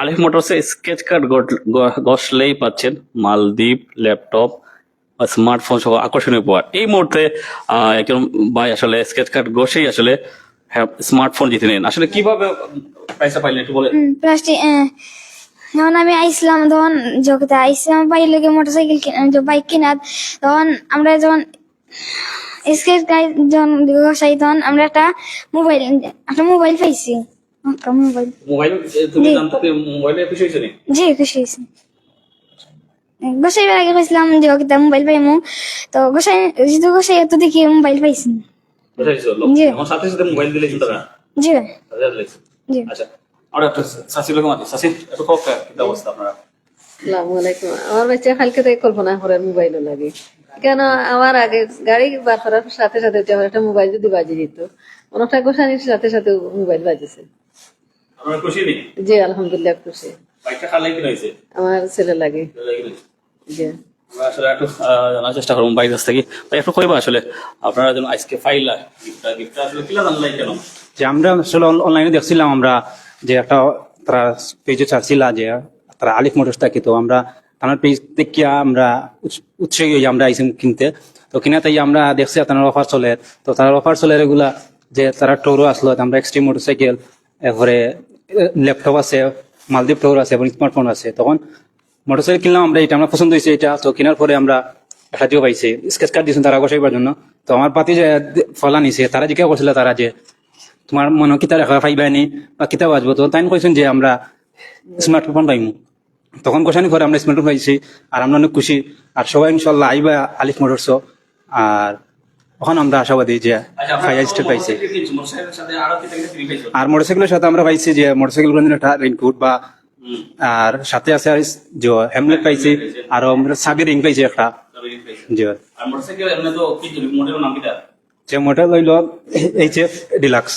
আলিফ মোটরসে sketch card গসলেই পাচ্ছেন মালদ্বীপ, laptop বা স্মার্টফোন সহ আকর্ষণীয় উপহার। এই মুহূর্তে একজন ভাই আসলে স্কেচ কার্ড ঘষেই আসলে স্মার্টফোন জিতে নেন। আসলে কীভাবে পয়সা পাইলেন একটু বলে প্লাস্টিক যখন আমি আইসলাম তখন যোগতে আইসলাম বাইরে লেগে মোটরসাইকেল বাইক কিনাত তখন আমরা যখন স্কেচ গাইড যখন তখন আমরা একটা মোবাইল একটা মোবাইল পাইছি। মোবাইল মোবাইল তুমি জি। জানতে মোবাইলে খুশি হয়েছে নি জি খুশি হয়েছি। গোসাইবার আগে কইছিলাম যে ওকে মোবাইল পাইমু। তো গোসাই যেহেতু গোসাই এত দেখি মোবাইল পাইছি। বুঝাইছো জি। আমার সাথে সাথে মোবাইল দিলে জি। জি। আচ্ছা আর একটা সাসি লোক মাতি সাসি একটু কক কি অবস্থা আপনারা? আসসালামু আলাইকুম। আমার বাচ্চা কালকে থেকে কল্পনা মোবাইলও লাগে। কেন আমার আগে গাড়ি বার করার সাথে সাথে একটা মোবাইল যদি বাজি দিত অনেকটা গোসানির সাথে সাথে মোবাইল বাজেছে। আপনারা খুশি নেই জি আলহামদুলিল্লাহ খুশি। বাইকটা খালাই কি হয়েছে? আমার ছেলে লাগে। জি। আসলে একটু জানার চেষ্টা করব বাইক কাছ থেকে ভাই একটু কইবা আসলে? আপনারা যেন আজকে ফাইলা গিফটটা গিফটটা আসলে কিলা জানলাই কেন? যে আমরা আসলে অনলাইনে দেখছিলাম আমরা যে একটা তারা পেজে ছাড়ছিল যে তারা আলিফ মোটরস থাকে তো আমরা তার পেজ আমরা উৎস- উৎসাহী হই আমরা আইসিম কিনতে। তো কিনা তাই আমরা দেখছি তার অফার চলে। তো তার অফার চলে এগুলা যে তারা টোরও আসলো আমরা এক্সট্রিম মোটরসাইকেল এরপরে ল্যাপটপ আছে, মালদ্বীপ টোর আছে এবং স্মার্টফোন আছে। তখন মোটরসাইকেল কিনলাম আমরা, এটা আমরা পছন্দ হয়েছে এটা। তো কেনার পরে আমরা দিও পাইছি। স্কেচ কার্ড দিয়েছেন তারা বসাইবার জন্য। তো আমার পাতি যে ফলা নিছে, তারা জিজ্ঞাসা করছিল তারা যে, তোমার মনে কিতা রেখা পাইবানি বা কিতা বাজবো তো তাই কইছেন যে, আমরা স্মার্টফোন পাইমু। তখন গোসানি করে আমরা স্মার্টফোন পাইছি, আর আমরা অনেক খুশি। আর সবাই ইনশাল্লাহ আইবা আলিফ মোটরস আর তখন আমরা আশাবাদী যে ফাইভ স্টার পাইছি। আরও মোটরসাইকেলের সাথে আমরা পাইছি যে মোটরসাইকেলগুলো একটা রেইনকোট বা আর সাথে আছে যে হেমলেট পাইছি আর আমরা সাবি রিং পাইছি একটা। যে মডেল হইল এইচ এফ ডিলাক্স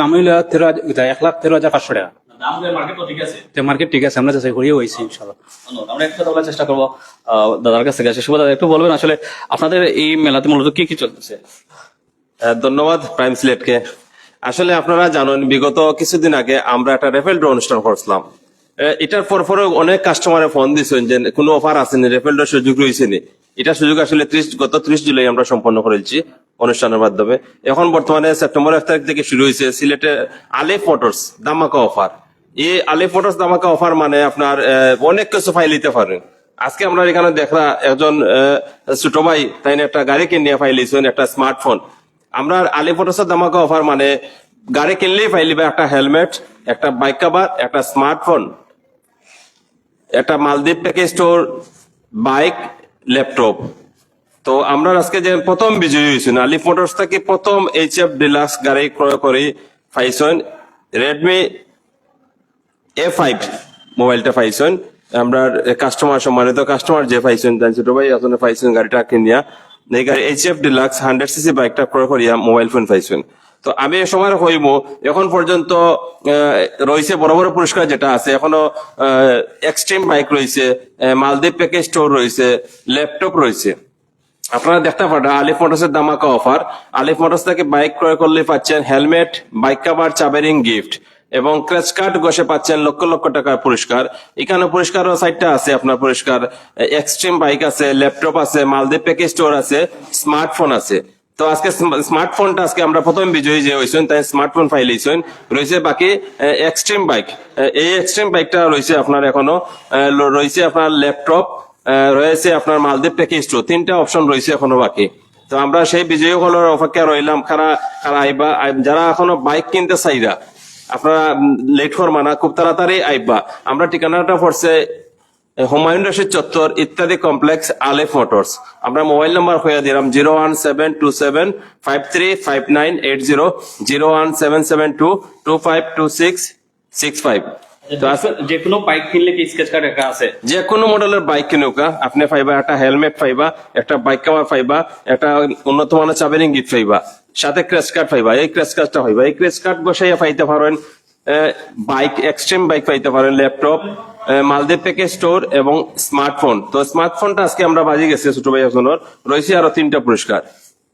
দাম হইল তেরো হাজার এক লাখ তেরো হাজার পাঁচশো টাকা। মার্কেট ঠিক আছে। যে মার্কেট ঠিক আছে আমরা যাচাই করিয়ে হয়েছি ইনশাল্লাহ ধন্যবাদ। আমরা একটু বলার চেষ্টা করব দাদার কাছ থেকে শুভ দাদা একটু বলবেন আসলে আপনাদের এই মেলাতে মূলত কি কি চলতেছে? ধন্যবাদ প্রাইম সিলেটকে। আসলে আপনারা জানেন বিগত কিছুদিন আগে আমরা একটা রেফেল ড্র অনুষ্ঠান করছিলাম। এটার পর পরে অনেক কাস্টমারে ফোন দিচ্ছেন যে কোনো অফার আসেনি রেফেল ড্র সুযোগ রয়েছে নি এটা সুযোগ আসলে ত্রিশ গত ত্রিশ জুলাই আমরা সম্পন্ন করেছি অনুষ্ঠানের মাধ্যমে। এখন বর্তমানে সেপ্টেম্বর এক তারিখ থেকে শুরু হয়েছে সিলেটে আলেফ মোটরস দামাকা অফার এই আলেফ মোটরস দামাকা অফার মানে আপনার অনেক কিছু ফাইল নিতে পারেন আজকে আমরা এখানে দেখলা একজন ছোট ভাই, তাই একটা গাড়ি কিনে ফাইলিছেন একটা স্মার্টফোন আমরা আলিফোটসের দামাকা অফার মানে গাড়ি কিনলেই ফাইলিবে একটা হেলমেট একটা বাইক কাবার একটা স্মার্টফোন একটা Maldives package store bike laptop তো আমরা আজকে যে প্রথম বিজয়ী হয়েছি আলিফ মোটরস থেকে প্রথম এইচ এফ ডিলাক্স গাড়ি ক্রয় করে পাইছেন রেডমি এ ফাইভ মোবাইলটা পাইছেন। আমরা কাস্টমার সম্মানিত কাস্টমার যে পাইছেন তাই ছোট ভাই আসলে পাইছেন গাড়িটা কিনিয়া। গাড়ি H F deluxe hundred CC বাইকটা ক্রয় করিয়া মোবাইল ফোন পাইছেন। তো আমি সময় কইব এখন পর্যন্ত রয়েছে বড় বড় পুরস্কার যেটা আছে, এখনও এক্সট্রিম বাইক রয়েছে মালদ্বীপ প্যাকেজ স্টোর রয়েছে ল্যাপটপ রয়েছে। আপনারা দেখতে পারেন আলিফ মোটরসের দামাকা অফার আলিফ মোটরস থেকে বাইক ক্রয় করলে পাচ্ছেন হেলমেট বাইক কাভার চাবেরিং গিফট এবং ক্রেচ কার্ড বসে পাচ্ছেন লক্ষ লক্ষ টাকার পুরস্কার। এখানে পুরস্কারও সাইটটা আছে, আপনার পুরস্কার এক্সট্রিম বাইক আছে ল্যাপটপ আছে মালদ্বীপ প্যাকেজ স্টোর আছে স্মার্টফোন আছে। তো আজকে স্মার্টফোনটা আজকে আমরা প্রথম বিজয়ী যে হয়েছেন তাই স্মার্টফোন ফাইল হয়েছেন রয়েছে বাকি এক্সট্রিম বাইক এই এক্সট্রিম বাইকটা রয়েছে আপনার এখনও রয়েছে আপনার ল্যাপটপ রয়েছে আপনার মালদ্বীপ প্যাকেজ টু তিনটা অপশন রয়েছে এখনও বাকি। তো আমরা সেই বিজয়ী হলের অপেক্ষা রইলাম, খারা খারা আইবা যারা এখনও বাইক কিনতে চাইরা আপনারা লেট করবা না খুব তাড়াতাড়ি আইবা আমরা ঠিকানাটা পড়ছে হুমায়ুন রশিদ চত্বর, ইত্যাদি কমপ্লেক্স আলে মোটরস। আমরা মোবাইল নাম্বার হইয়া দিলাম zero one seven two seven five three five nine eight zero zero one seven seven two two five two six six five. তো যে কোনো বাইক কিনলে কি স্কেচ কার্ড একটা আছে? যে কোনো মডেলের বাইক কিনুকা আপনি পাইবা একটা হেলমেট পাইবা একটা বাইক কাভার পাইবা একটা উন্নত মানের চাবেরিং পাইবা সাথে ক্রেস কার্ড পাইবা এই কার্ডটা পাইবা এই কার্ড বসাইয়া পাইতে পারেন বাইক এক্সট্রিম বাইক পাইতে পারেন ল্যাপটপ মালদ্বীপ প্যাকেজ স্টোর এবং স্মার্টফোন তো স্মার্টফোনটা আজকে আমরা বাজি গেছি ছোট ভাই একজনের। রয়েছে আরও তিনটা পুরস্কার।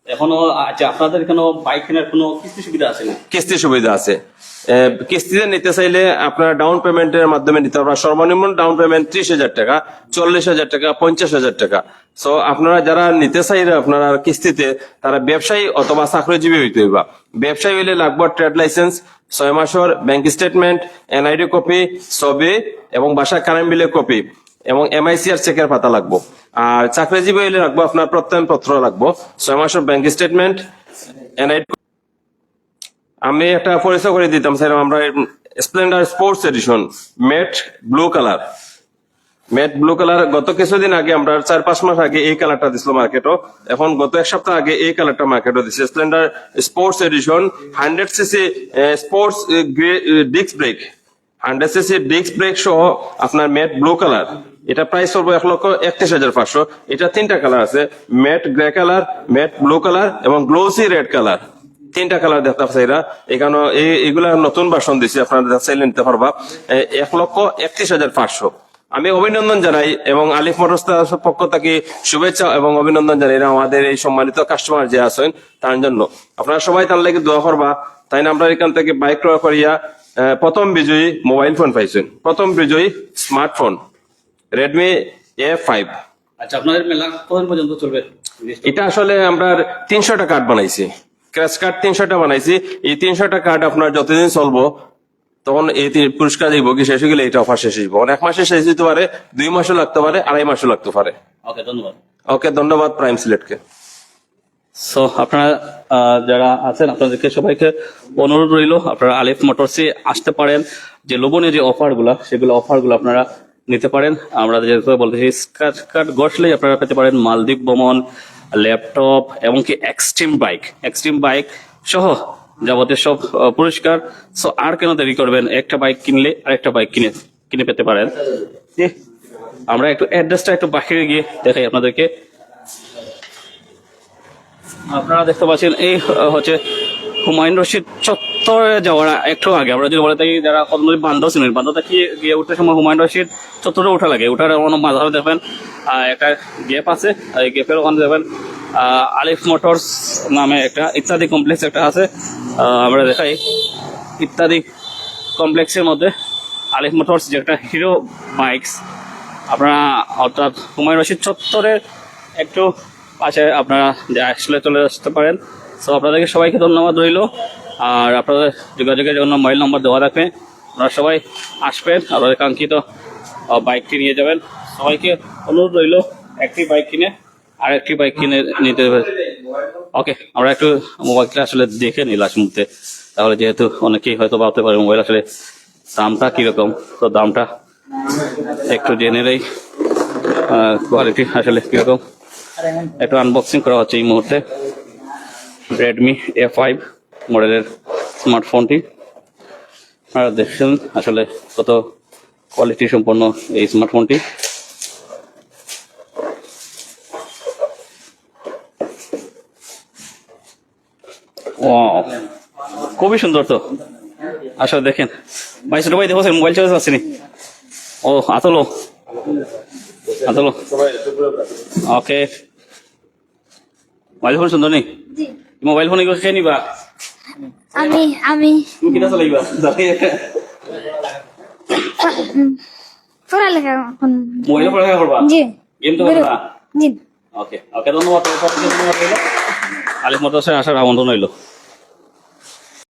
এখনও আচ্ছা আপনাদের এখানে বাইক কেনার কোনো কিস্তি সুবিধা আছে না কিস্তি সুবিধা আছে। কিস্তিতে নিতে চাইলে আপনারা ডাউন পেমেন্টের মাধ্যমে নিতে পারবেন। সর্বনিম্ন ডাউন পেমেন্ট ত্রিশ হাজার টাকা, চল্লিশ হাজার টাকা, পঞ্চাশ হাজার টাকা। সো আপনারা যারা নিতে চাইলে আপনারা কিস্তিতে, তারা ব্যবসায়ী অথবা চাকরিজীবী হইতে হইবা। ব্যবসায়ী হইলে লাগবে ট্রেড লাইসেন্স ছয় মাসের ব্যাংক স্টেটমেন্ট এনআইডি কপি ছবি এবং বাসা কারেন্ট বিলের কপি এবং এমআইসিআর চেকের পাতা লাগবো। আর চাকরিজীবী হইলে লাগবো আপনার প্রত্যয়ন পত্র লাগবো। ছয় মাসের ব্যাংক স্টেটমেন্ট এনআইডি আমি একটা পরিচয় করে দিতাম, স্যার, আমরা Splendor sports edition matte blue colour matte blue colour গত কিছুদিন আগে আমরা চার পাঁচ মাস আগে এই কালারটা দিছিল মার্কেটও এখন গত এক সপ্তাহ আগে এই কালারটা মার্কেটও দিচ্ছে Splendor sports edition hundred CC sports disc brake hundred CC disc brake সহ আপনার ম্যাট ব্লু কালার এটা প্রাইস পড়ব এক লক্ষ একত্রিশ হাজার পাঁচশো। এটা তিনটা কালার আছে matte grey colour matte blue colour এবং গ্লোসি রেড কালার তিনটা কালার দেখতে পাচ্ছি এরা। এখানে এই- এগুলা নতুন ভাষণ দিছি আপনারা চাইলে নিতে পারবা। এক লক্ষ একত্রিশ হাজার পাঁচশো। আমি অভিনন্দন জানাই এবং আলিফ মোটরসের পক্ষ থেকে শুভেচ্ছা এবং অভিনন্দন জানাই। আমাদের এই সম্মানিত কাস্টমার যে আছেন তার জন্য। আপনারা সবাই তার লাগে দোয়া করবা। তাই না আমরা এখান থেকে বাইক ক্রয় করিয়া প্রথম বিজয়ী মোবাইল ফোন পাইছেন। প্রথম বিজয়ী স্মার্টফোন রেডমি এ ফাইভ আচ্ছা আপনাদের মেলা কতদিন পর্যন্ত চলবে? এটা আসলে আমরা তিনশোটা কার্ড বানাইছি। ক্র্যাশ কার্ড তিনশোটা বানাইছি। এই তিনশোটা কার্ড আপনার যতদিন চলবো তখন এই পুরস্কার দিব কি শেষ হয়ে গেলে এটা অফার শেষ হইব এক মাসে শেষ দিতে পারে দুই মাসও লাগতে পারে আড়াই মাসও লাগতে পারে। ওকে ধন্যবাদ। ওকে ধন্যবাদ প্রাইম সিলেটকে সো আপনারা যারা আছেন আপনাদেরকে সবাইকে অনুরোধ রইল আপনারা আলিফ মোটরসে আসতে পারেন। যে লোভনীয় যে অফারগুলা সেগুলো অফারগুলো আপনারা নিতে পারেন। আমরা যেহেতু বলতেছি স্ক্র্যাচ কার্ড গসলেই আপনারা পেতে পারেন মালদ্বীপ ভ্রমণ ল্যাপটপ এমনকি এক্সট্রিম বাইক এক্সট্রিম বাইক সহ যাবতীয় সব পুরস্কার। সো আর কেন দেরি করবেন? একটা বাইক কিনলে আরেকটা বাইক কিনে কিনে পেতে পারেন। আমরা একটু অ্যাড্রেসটা একটু বাহিরে গিয়ে দেখাই আপনাদেরকে। আপনারা দেখতে পাচ্ছেন, এই হচ্ছে হুমায়ুন রশিদ চত্বরে যাওয়ার একটু আগে। আমরা যদি বলে থাকি যারা কদমী বান্ধব ছিলেন বান্ধব থাকি গিয়ে উঠতে সময় হুমায়ুন রশিদ চত্বরে উঠা লাগে? উঠার কোনো মাঝাবে দেখবেন একটা গ্যাপ আছে এই গ্যাপের ওখানে দেখবেন আলিফ মোটরস নামে একটা ইত্যাদি কমপ্লেক্স একটা আছে। আমরা দেখাই ইত্যাদি কমপ্লেক্সের মধ্যে আলিফ মোটরস যে একটা হিরো বাইকস আপনারা অর্থাৎ হুমায়ুন রশিদ চত্বরের একটু পাশে আপনারা আসলে চলে আসতে পারেন। তো আপনাদেরকে সবাইকে ধন্যবাদ রইল। আর আপনাদের যোগাযোগের জন্য মোবাইল নম্বর দেওয়া থাকবে। আপনারা সবাই আসবেন, আপনাদের কাঙ্ক্ষিত বাইকটি নিয়ে যাবেন। সবাইকে অনুরোধ রইল, একটি বাইক কিনে আর একটি বাইক কিনে নিতে হবে। ওকে আমরা একটু মোবাইলটা আসলে দেখে নিই লাস্ট মুহূর্তে। তাহলে যেহেতু অনেকেই হয়তো ভাবতে পারে মোবাইল আসলে দামটা কীরকম। তো দামটা একটু জেনে নেই কোয়ালিটি আসলে কীরকম। একটু আনবক্সিং করা হচ্ছে এই মুহূর্তে। রেডমি এ ফাইভ মডেলের স্মার্টফোনটি আপনারা দেখছেন আসলে কত কোয়ালিটি সম্পন্ন এই স্মার্টফোনটি খুবই সুন্দর তো। আসলে দেখেন ভাই ছোট ভাই দেখো মোবাইল চার্জ আসেনি ও আতলো। আতলো। ওকে মোবাইল ফোন সুন্দর নেই জি। মোবাইল ফোন এগুলো খেয়ে নিবা? আমি আমি। তুমি কিনা চালাইবা? পড়ালেখা মোবাইলে পড়ালেখা করবা জি। গেম তো করবা জি। ওকে ওকে ধন্যবাদ। আলিফ মাদ্রাসায় আসার আমন্ত্রণ রইল।